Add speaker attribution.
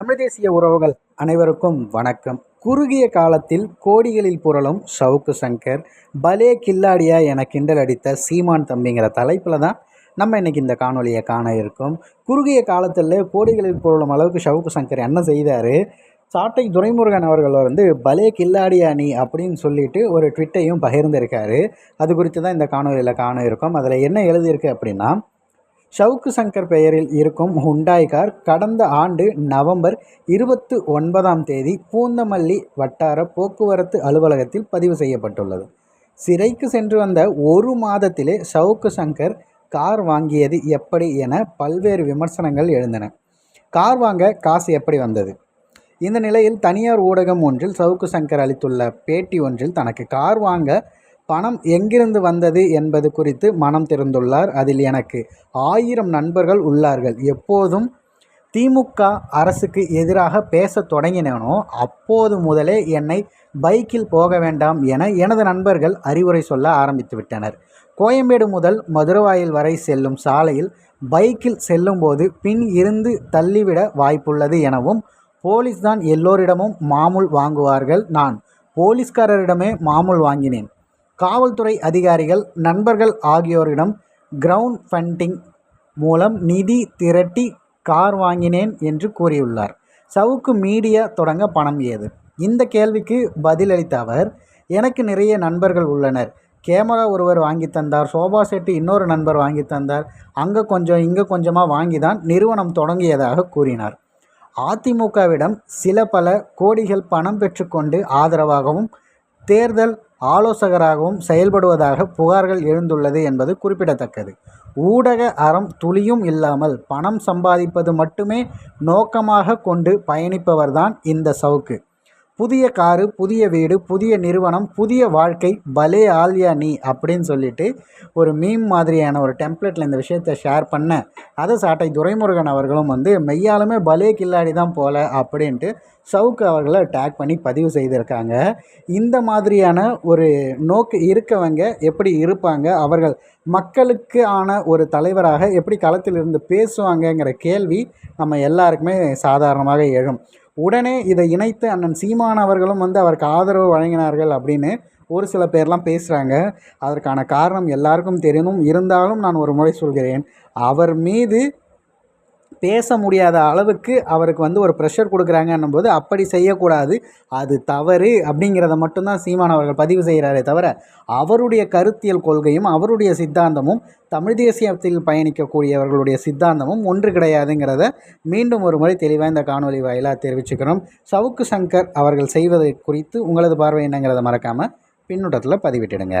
Speaker 1: தமிழ் தேசிய உறவுகள் அனைவருக்கும் வணக்கம். குறுகிய காலத்தில் கோடிகளில் புரளும் ஷவுக்கு சங்கர் பலே கில்லாடியா என கிண்டல் அடித்த சீமான் தம்பிங்கிற தலைப்பில் தான் நம்ம இன்றைக்கி இந்த காணொலியை காண இருக்கோம். குறுகிய காலத்தில் கோடிகளில் புரளும் அளவுக்கு ஷவுக்கு சங்கர் என்ன செய்தார்? சாட்டை துரைமுருகன் அவர்கள் வந்து பலே கில்லாடியா நீ அப்படின்னு சொல்லிட்டு ஒரு ட்விட்டையும் பகிர்ந்திருக்காரு. அது குறித்து தான் இந்த காணொலியில் காண இருக்கும். அதில் என்ன எழுதியிருக்கு அப்படின்னா ஷவுக்கு சங்கர் பெயரில் இருக்கும் ஹுண்டாய் கார் கடந்த ஆண்டு நவம்பர் இருபத்து ஒன்பதாம் தேதி பூந்தமல்லி வட்டார போக்குவரத்து அலுவலகத்தில் பதிவு செய்யப்பட்டுள்ளது. சிறைக்கு சென்று வந்த ஒரு மாதத்திலே ஷவுக்கு சங்கர் கார் வாங்கியது எப்படி என பல்வேறு விமர்சனங்கள் எழுந்தன. கார் வாங்க காசு எப்படி வந்தது? இந்த நிலையில் தனியார் ஊடகம் ஒன்றில் சவுக்கு சங்கர் அளித்துள்ள பேட்டி ஒன்றில் தனக்கு கார் வாங்க பணம் எங்கிருந்து வந்தது என்பது குறித்து மனம் திறந்துள்ளார். அதில் எனக்கு ஆயிரம் நண்பர்கள் உள்ளார்கள். எப்போதும் திமுக அரசுக்கு எதிராக பேச தொடங்கினேனோ அப்போது முதலே என்னை பைக்கில் போக வேண்டாம் என எனது நண்பர்கள் அறிவுரை சொல்ல ஆரம்பித்து விட்டனர். கோயம்பேடு முதல் மதுரவாயில் வரை செல்லும் சாலையில் பைக்கில் செல்லும்போது பின் இருந்து தள்ளிவிட வாய்ப்புள்ளது எனவும் போலீஸ் தான் எல்லோரிடமும் மாமூல் வாங்குவார்கள். நான் போலீஸ்காரரிடமே மாமூல் வாங்கினேன். காவல்துறை அதிகாரிகள் நண்பர்கள் ஆகியோரிடம் கிரவுண்ட் ஃபண்டிங் மூலம் நிதி திரட்டி கார் வாங்கினேன் என்று கூறியுள்ளார். சவுக்கு மீடியா தொடங்க பணம் ஏது? இந்த கேள்விக்கு பதிலளித்த அவர் எனக்கு நிறைய நண்பர்கள் உள்ளனர். கேமரா ஒருவர் வாங்கி தந்தார் சோபா செட்டு இன்னொரு நண்பர் வாங்கி தந்தார். அங்கே கொஞ்சம் இங்கே கொஞ்சமாக வாங்கி தான் நிறுவனம் தொடங்கியதாக கூறினார். அதிமுகவிடம் சில பல கோடிகள் பணம் பெற்றுக்கொண்டு ஆதரவாகவும் தேர்தல் ஆலோசகராகவும் செயல்படுவதாக புகார்கள் எழுந்துள்ளது என்பது குறிப்பிடத்தக்கது. ஊடக அறம் துளியும் இல்லாமல் பணம் சம்பாதிப்பது மட்டுமே நோக்கமாக கொண்டு பயணிப்பவர்தான் இந்த சவுக்கு. புதிய காரு புதிய வீடு புதிய நிறுவனம் புதிய வாழ்க்கை பலே ஆல்யா நீ அப்படின்னு சொல்லிட்டு ஒரு மீம் மாதிரியான ஒரு டெம்ப்ளெட்டில் இந்த விஷயத்தை ஷேர் பண்ண அதை சாட்டை துரைமுருகன் அவர்களும் வந்து மெய்யாலுமே பலே கில்லாடி தான் போல அப்படின்ட்டு சவுக்கு அவர்களை டேக் பண்ணி பதிவு செய்திருக்காங்க. இந்த மாதிரியான ஒரு நோக்கு இருக்கவங்க எப்படி இருப்பாங்க? அவர்கள் மக்களுக்கு ஆன ஒரு தலைவராக எப்படி களத்தில் இருந்து பேசுவாங்கங்கிற கேள்வி நம்ம எல்லாருக்குமே சாதாரணமாக எழும். உடனே இதை இணைத்து அண்ணன் சீமான் அவர்களும் வந்து அவருக்கு ஆதரவு வழங்கினார்கள் அப்படின்னு ஒரு சில பேர்லாம் பேசுகிறாங்க அதற்கான காரணம் எல்லாருக்கும் தெரியணும் இருந்தாலும் நான் ஒரு முறை சொல்கிறேன். அவர் மீது பேச முடியாத அளவுக்கு அவருக்கு வந்து ஒரு ப்ரெஷர் கொடுக்குறாங்கன்னும் போது அப்படி செய்யக்கூடாது. அது தவறு அப்படிங்கிறத மட்டும்தான் சீமான் அவர்கள் பதிவு செய்கிறாரே தவிர அவருடைய கருத்தியல் கொள்கையும் அவருடைய சித்தாந்தமும் தமிழ் தேசியத்தில் பயணிக்கக்கூடியவர்களுடைய சித்தாந்தமும் ஒன்று கிடையாதுங்கிறத மீண்டும் ஒரு முறை தெளிவாக இந்த காணொலி வாயிலாக தெரிவிச்சுக்கிறோம். சவுக்கு சங்கர் அவர்கள் செய்வது குறித்து உங்களது பார்வை என்னங்கிறத மறக்காமல் பின்னூட்டத்தில் பதிவிட்டுடுங்க.